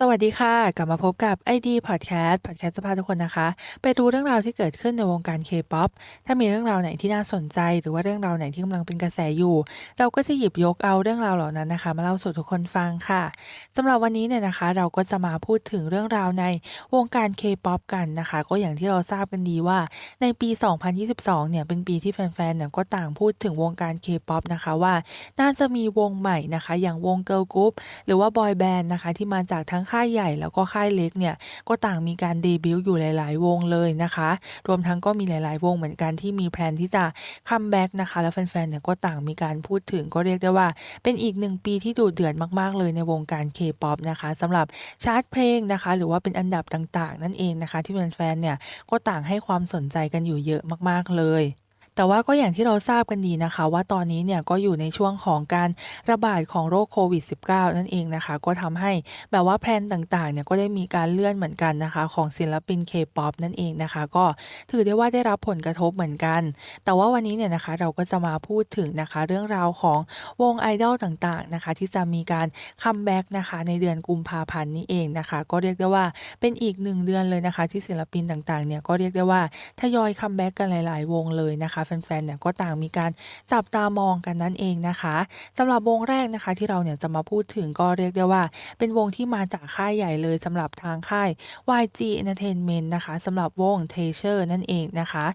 สวัสดีค่ะ กลับมาพบกับ ID Podcast Podcast จะพาทุกคนนะคะ ไปดูเรื่องราวที่เกิดขึ้นในวงการ K-POP ถ้ามีเรื่องราวไหนที่น่าสนใจ หรือว่าเรื่องราวไหนที่กำลังเป็นกระแสอยู่ เราก็จะหยิบยกเอาเรื่องราวเหล่านั้นนะคะ มาเล่าสู่ทุกคนฟังค่ะสำหรับวันนี้เนี่ยนะคะ เราก็จะมาพูดถึงเรื่องราวในวงการ K-POP กันนะคะ ก็อย่างที่เราทราบกันดีว่าในปี 2022 เนี่ยเป็นปีที่แฟนๆเนี่ยก็ต่างพูดถึงวงการ K-POP นะคะว่า น่าจะมีวงใหม่นะคะ อย่างวง Girl Group หรือว่าบอยแบนด์นะคะที่มาจากทั้งค่ายใหญ่แล้วก็ค่ายเล็กเนี่ยก็ต่างมีการเดบิวต์อยู่หลาย ๆ วงเลยนะคะ รวมทั้งก็มีหลาย ๆ วงเหมือนกันที่มีแพลนที่จะคัมแบ็กนะคะ แล้วแฟน ๆ เนี่ยก็ต่างมีการพูดถึงก็เรียกได้ว่า เป็นอีกหนึ่งปีที่ดุเดือดมาก ๆ เลยในวงการ K-POP นะคะสำหรับชาร์ตเพลงนะคะ หรือว่าเป็นอันดับต่าง ๆ นั่นเองนะคะ ที่แฟน ๆ เนี่ยก็ต่างให้ความสนใจกันอยู่เยอะมาก ๆ เลย แต่ว่าก็อย่างที่เราทราบกันดีนะคะ ว่าตอนนี้เนี่ยก็อยู่ในช่วงของการระบาดของโรคโควิด -19 นั่นเองนะคะ ก็ทำให้แบบว่าแพลนต่างๆเนี่ยก็ได้มีการเลื่อนเหมือนกันนะคะ ของศิลปิน K-POP นั่นเองนะคะ ก็ถือได้ว่าได้รับผลกระทบเหมือนกัน แต่ว่าวันนี้เนี่ยนะคะเราก็จะมาพูดถึงนะคะ เรื่องราวของวงไอดอลต่างๆนะคะ ที่จะมีการคัมแบ็กนะคะในเดือนกุมภาพันธ์นี้เองนะคะ ก็เรียกได้ว่าเป็นอีกหนึ่งเดือนเลยนะคะ ที่ศิลปินต่างๆเนี่ยก็เรียกได้ว่าทยอยคัมแบ็กกันหลาย ๆ วงเลยนะคะแฟนๆเนี่ยก็ต่างมีการจับตามองกันนั่นเองนะคะสำหรับวงแรกนะคะที่เราเนี่ยจะมาพูดถึงก็เรียกได้ว่า เป็นวงที่มาจากค่ายใหญ่เลยสำหรับทางค่าย YG Entertainment นะคะสำหรับวง t e s h e r นั่นเองนะคะ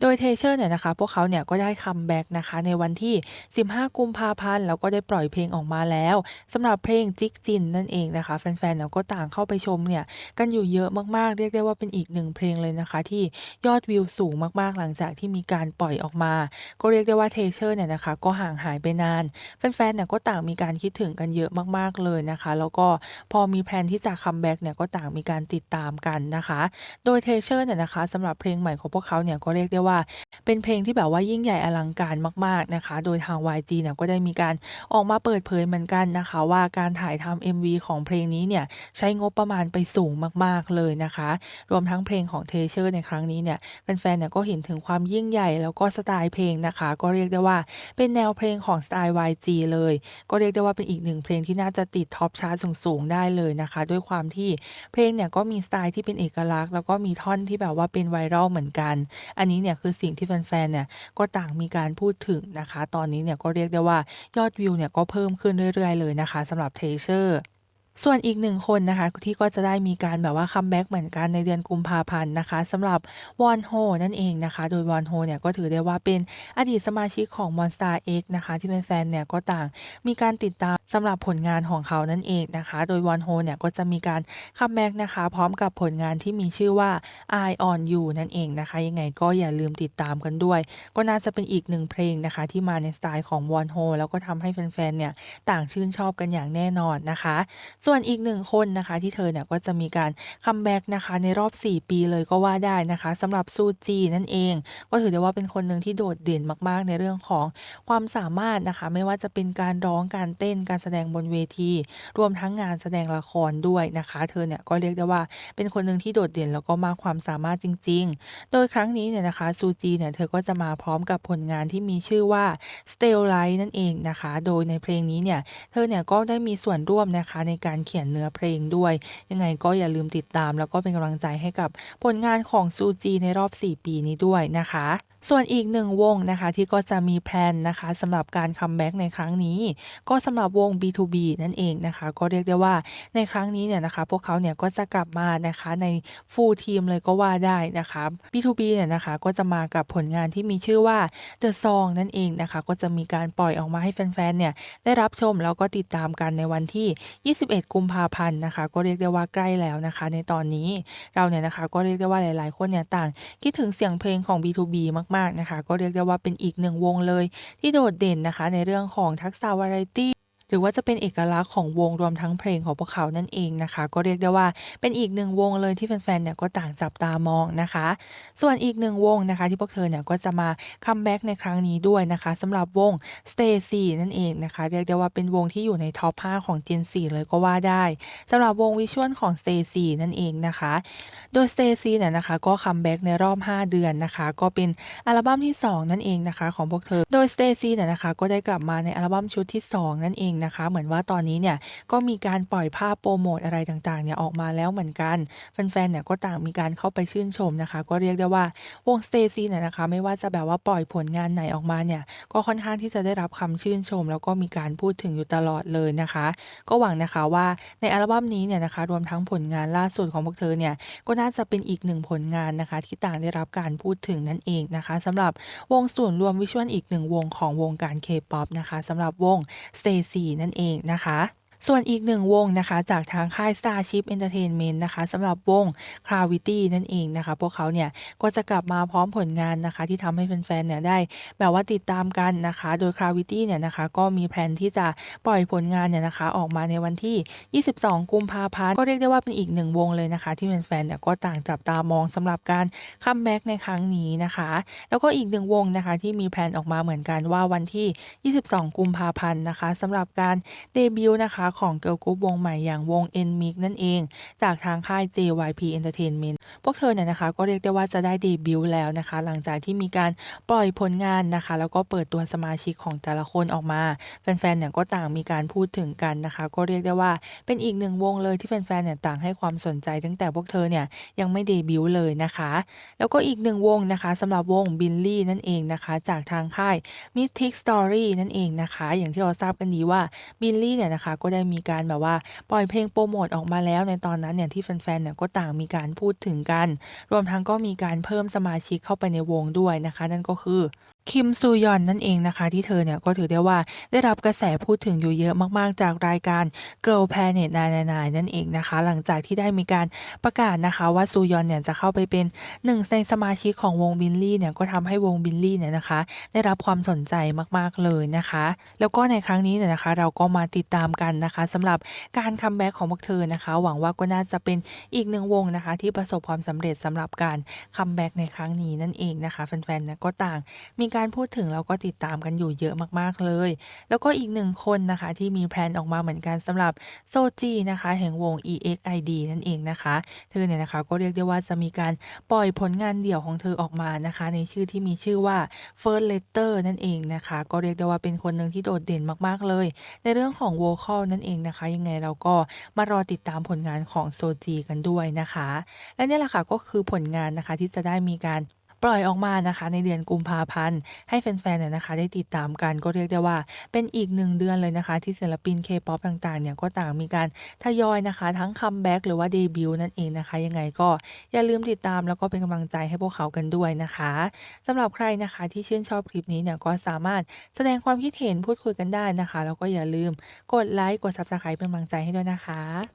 โดย t e s h e r เนี่ยนะคะ พวกเขาเนี่ยก็ได้คัมแบ็กนะคะ ในวันที่ 15 กุมภาพันธ์แล้วก็ได้ปล่อยเพลงออกมาแล้วสำหรับเพลงจิกจินนั่นเองนะคะ แฟนๆเนี่ยก็ต่างเข้าไปชมเนี่ยกันอยู่เยอะมากๆ เรียกได้ว่าเป็นอีกหนึ่งเพลงเลยนะคะ ที่ยอดวิวสูงมากๆ หลังจากที่มีการปล่อยออกมา ก็เรียกได้ว่าเทเชอร์เนี่ยนะคะก็ห่างหายไปนาน แฟนๆเนี่ยก็ต่างมีการคิดถึงกันเยอะมากๆเลยนะคะ แล้วก็พอมีแพลนที่จะคัมแบ็กเนี่ยก็ต่างมีการติดตามกันนะคะ โดยเทเชอร์เนี่ยนะคะสำหรับเพลงใหม่ของพวกเขาเนี่ยก็เรียกได้ว่า เป็นเพลงที่แบบว่ายิ่งใหญ่อลังการมาก ๆนะคะ โดยทาง YG เนี่ยก็ได้มีการออกมาเปิดเผยเหมือนกันนะคะ ว่าการถ่ายทำ MV ของเพลงนี้เนี่ยใช้งบประมาณไปสูงมาก ๆเลยนะคะ รวมทั้งเพลงของเทเชอร์ในครั้งนี้เนี่ยแฟนๆเนี่ยก็เห็นถึงความยิ่งใหญ่ แล้วก็สไตล์เพลงนะคะ ก็เรียกได้ว่าเป็นแนวเพลงของสไตล์ YG เลย ก็เรียกได้ว่าเป็นอีกหนึ่งเพลงที่น่าจะติดท็อปชาร์ตสูงๆได้เลยนะคะ ด้วยความที่เพลงเนี่ยก็มีสไตล์ที่เป็นเอกลักษณ์ แล้วก็มีท่อนที่แบบว่าเป็นไวรัลเหมือนกัน อันนี้เนี่ยคือสิ่งที่แฟนๆเนี่ยก็ต่างมีการพูดถึงนะคะ ตอนนี้เนี่ยก็เรียกได้ว่ายอดวิวเนี่ยก็เพิ่มขึ้นเรื่อยๆเลยนะคะสำหรับเทเชอร์ส่วนอีกหนึ่งคนนะคะที่ก็จะได้มีการแบบว่าคัมแบ็กเหมือนกันในเดือนกุมภาพันธ์นะคะสำหรับวอนโฮนั่นเองนะคะ โดยวอนโฮเนี่ยก็ถือได้ว่าเป็นอดีตสมาชิกของ Monster X นะคะ ที่แฟนๆเนี่ยก็ต่างมีการติดตามสำหรับผลงานของเขานั่นเองนะคะ โดยวอนโฮเนี่ยก็จะมีการคัมแบ็กนะคะ พร้อมกับผลงานที่มีชื่อว่า Eye on You นั่นเองนะคะ ยังไงก็อย่าลืมติดตามกันด้วย ก็น่าจะเป็นอีกหนึ่งเพลงนะคะ ที่มาในสไตล์ของวอนโฮแล้วก็ทำให้แฟนๆเนี่ยต่างชื่นชอบกันอย่างแน่นอนนะคะ ส่วนอีกหนึ่งคนนะคะที่เธอเนี่ยก็จะมีการคัมแบ็กนะคะในรอบ 4 ปีเลยก็ว่าได้นะคะสำหรับซูจีนั่นเอง ก็ถือได้ว่าเป็นคนหนึ่งที่โดดเด่นมาก ๆ ในเรื่องของความสามารถนะคะ ไม่ว่าจะเป็นการร้องการเต้นการแสดงบนเวที รวมทั้งงานแสดงละครด้วยนะคะ เธอเนี่ยก็เรียกได้ว่าเป็นคนหนึ่งที่โดดเด่นแล้วก็มากความสามารถจริง ๆ โดยครั้งนี้เนี่ยนะคะซูจีเนี่ยเธอก็จะมาพร้อมกับผลงานที่มีชื่อว่า Still Light นั่นเองนะคะ โดยในเพลงนี้เนี่ยเธอเนี่ยก็ได้มีส่วนร่วมนะคะในการเขียนเนื้อเพลงด้วย ยังไงก็อย่าลืมติดตาม แล้วก็เป็นกำลังใจให้กับผลงานของซูจีในรอบ 4 ปีนี้ด้วยนะคะส่วนอีกหนึ่งวงนะคะที่ก็จะมีแพลนนะคะสำหรับการคัมแบ็กในครั้งนี้ ก็สำหรับวงง B2B นั่นเองนะคะ ก็เรียกได้ว่าในครั้งนี้เนี่ยนะคะ พวกเขาเนี่ยก็จะกลับมานะคะในฟูลทีมเลยก็ว่าได้นะคะ B2B เนี่ยนะคะก็จะมากับผลงานที่มีชื่อว่า The Song นั่นเองนะคะ ก็จะมีการปล่อยออกมาให้แฟนๆเนี่ยได้รับชมแล้วก็ติดตามกันในวันที่ 21 กุมภาพันธ์นะคะ ก็เรียกได้ว่าใกล้แล้วนะคะ ในตอนนี้เราเนี่ยนะคะก็เรียกได้ว่าหลายๆ คนเนี่ยต่างคิดถึงเสียงเพลงของ B2B มากๆนะคะ ก็เรียกได้ว่าเป็นอีกหนึ่งวงเลย ที่โดดเด่นนะคะ ในเรื่องของทักษะวาไรตี้ หรือว่าจะเป็นเอกลักษณ์ของวงรวมทั้งเพลงของพวกเขานั่นเองนะคะ ก็เรียกได้ว่าเป็นอีกหนึ่งวงเลยที่แฟนๆเนี่ยก็ต่างจับตามองนะคะ ส่วนอีกหนึ่งวงนะคะ ที่พวกเธอเนี่ยก็จะมาคัมแบ็กในครั้งนี้ด้วยนะคะสำหรับวง Stacy นั่นเองนะคะ เรียกได้ว่าเป็นวงที่อยู่ในท็อป 5 ของ Gen 4 เลยก็ว่าได้สำหรับวงวิชวลของ Stacy นั่นเองนะคะ โดย Stacy เนี่ยนะคะก็คัมแบ็กในรอบ 5 เดือนนะคะ ก็เป็นอัลบั้มที่ 2 นั่นเองนะคะ ของพวกเธอ โดย Stacy เนี่ยนะคะก็ได้กลับมาในอัลบั้มชุดที่ 2 นั่นเองนะคะ เหมือนว่าตอนนี้เนี่ยก็มีการปล่อยภาพโปรโมตอะไรต่างๆเนี่ยออกมาแล้วเหมือนกันแฟนๆเนี่ยก็ต่างมีการเข้าไปชื่นชมนะคะ ก็เรียกได้ว่าวง Stacey เนี่ยนะคะ ไม่ว่าจะแบบว่าปล่อยผลงานไหนออกมาเนี่ยก็ค่อนข้างที่จะได้รับคำชื่นชม แล้วก็มีการพูดถึงอยู่ตลอดเลยนะคะ ก็หวังนะคะว่าในอัลบั้มนี้เนี่ยนะคะ รวมทั้งผลงานล่าสุดของพวกเธอเนี่ยก็น่าจะเป็นอีกหนึ่งผลงานนะคะ ที่ต่างได้รับการพูดถึงนั่นเองนะคะสำหรับวงส่วนรวมวิชวลอีกหนึ่งวงของวงการ K-pop นะคะสำหรับวง Stacey นั่นเองนะคะ ส่วนอีกหนึ่งวงนะคะจากทางค่าย Starship Entertainment นะคะสำหรับวง Gravity นั่นเองนะคะ พวกเขาเนี่ยก็จะกลับมาพร้อมผลงานนะคะ ที่ทำให้แฟนๆเนี่ยได้แบบว่าติดตามกันนะคะ โดย Gravity เนี่ยนะคะก็มีแผนที่จะปล่อยผลงานเนี่ยนะคะ ออกมาในวันที่ 22 กุมภาพันธ์ก็เรียกได้ว่าเป็นอีกหนึ่งวงเลยนะคะ ที่แฟนๆเนี่ยก็ต่างจับตามองสำหรับการคัมแบ็กในครั้งนี้นะคะ แล้วก็อีกหนึ่งวงนะคะที่มีแผนออกมาเหมือนกันว่าวันที่ 22 กุมภาพันธ์นะคะสำหรับการเดบิวต์นะคะของเกิร์ลกรุ๊ปวงใหม่อย่างวง NMIX นั่นเอง จากทางค่าย JYP Entertainment พวกเธอเนี่ยนะคะก็เรียกได้ว่าจะได้เดบิวต์แล้วนะคะ หลังจากที่มีการปล่อยผลงานนะคะ แล้วก็เปิดตัวสมาชิกของแต่ละคนออกมา แฟนๆเนี่ยก็ต่างมีการพูดถึงกันนะคะ ก็เรียกได้ว่าเป็นอีกหนึ่งวงเลยที่แฟนๆเนี่ยต่างให้ความสนใจ ตั้งแต่พวกเธอเนี่ยยังไม่เดบิวต์เลยนะคะ แล้วก็อีกหนึ่งวงนะคะสำหรับวง Billy นั่นเองนะคะ จากทางค่าย Mystic Story นั่นเองนะคะ อย่างที่เราทราบกันดีว่า Billy เนี่ยนะคะก็ได้มีการแบบว่าปล่อยเพลงโปรโมทออกมาแล้วในตอนนั้นเนี่ยที่แฟนๆเนี่ยก็ต่างมีการพูดถึงกัน รวมทั้งก็มีการเพิ่มสมาชิกเข้าไปในวงด้วยนะคะ นั่นก็คือคิมซูยอนนั่นเองนะคะ ที่เธอเนี่ยก็ถือได้ว่าได้รับกระแสพูดถึงอยู่เยอะมากๆ จากรายการ Girl Planet 99นั่นเองนะคะ หลังจากที่ได้มีการประกาศนะคะว่าซูยอนเนี่ยจะเข้าไปเป็นหนึ่งในสมาชิกของวงบิลลี่เนี่ยก็ทำให้วงบิลลี่เนี่ยนะคะ ได้รับความสนใจมากๆเลยนะคะ แล้วก็ในครั้งนี้เนี่ยนะคะ เราก็มาติดตามกันนะคะสำหรับการคัมแบ็กของพวกเธอนะคะ หวังว่าก็น่าจะเป็นอีกหนึ่งวงนะคะ ที่ประสบความสำเร็จสำหรับการคัมแบ็กในครั้งนี้นั่นเองนะคะแฟนๆเนี่ยก็ต่างมีการพูดถึงแล้วก็ติดตามกันอยู่เยอะมากๆเลย แล้วก็อีกหนึ่งคนนะคะที่มีแพลนออกมาเหมือนกันสำหรับโซจีนะคะแห่งวง EXID นั่นเองนะคะ เธอเนี่ยนะคะก็เรียกได้ว่าจะมีการปล่อยผลงานเดี่ยวของเธอออกมานะคะ ในชื่อที่มีชื่อว่า First Letter นั่นเองนะคะ ก็เรียกได้ว่าเป็นคนหนึ่งที่โดดเด่นมากๆเลย ในเรื่องของ vocal นั่นเองนะคะ ยังไงเราก็มารอติดตามผลงานของโซจีกันด้วยนะคะ และนี่แหละค่ะก็คือผลงานนะคะที่จะได้มีการ ปล่อยออกมานะคะ ในเดือนกุมภาพันธ์ให้แฟนๆเนี่ยนะคะ ได้ติดตามกันก็เรียกได้ว่า เป็นอีกหนึ่งเดือนเลยนะคะ ที่ศิลปิน K-POP ต่างๆเนี่ยก็ต่างมีการทยอยนะคะ ทั้งคัมแบ็กหรือว่าเดบิวต์นั่นเองนะคะ ยังไงก็อย่าลืมติดตามแล้วก็เป็นกำลังใจให้พวกเขากันด้วยนะคะสำหรับใครนะคะที่ชื่นชอบคลิปนี้เนี่ยก็สามารถแสดงความคิดเห็นพูดคุยกันได้นะคะ แล้วก็อย่าลืมกดไลค์กด Subscribe เป็นกำลังใจให้ด้วยนะคะ